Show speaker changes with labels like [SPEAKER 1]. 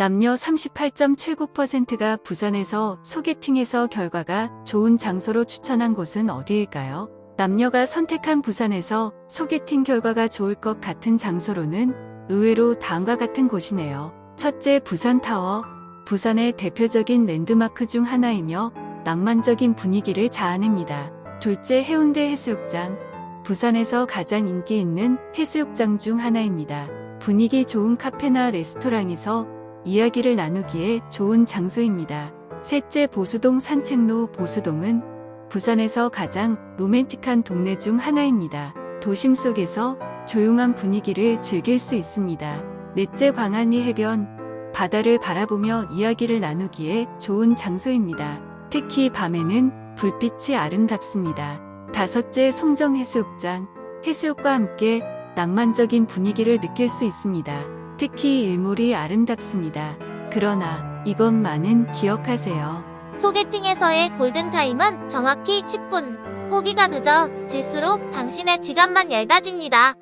[SPEAKER 1] 남녀 38.79%가 부산에서 소개팅에서 결과가 좋은 장소로 추천한 곳은 어디일까요? 남녀가 선택한 부산에서 소개팅 결과가 좋을 것 같은 장소로는 의외로 다음과 같은 곳이네요. 첫째 부산타워. 부산의 대표적인 랜드마크 중 하나이며 낭만적인 분위기를 자아냅니다. 둘째 해운대 해수욕장. 부산에서 가장 인기 있는 해수욕장 중 하나입니다. 분위기 좋은 카페나 레스토랑에서 이야기를 나누기에 좋은 장소입니다. 셋째 보수동 산책로 보수동은 부산에서 가장 로맨틱한 동네 중 하나입니다. 도심 속에서 조용한 분위기를 즐길 수 있습니다. 넷째 광안리 해변 바다를 바라보며 이야기를 나누기에 좋은 장소입니다. 특히 밤에는 불빛이 아름답습니다. 다섯째 송정해수욕장 해수욕과 함께 낭만적인 분위기를 느낄 수 있습니다. 특히 일몰이 아름답습니다. 그러나 이것만은 기억하세요.
[SPEAKER 2] 소개팅에서의 골든타임은 정확히 10분. 포기가 늦어 질수록 당신의 지갑만 얇아집니다.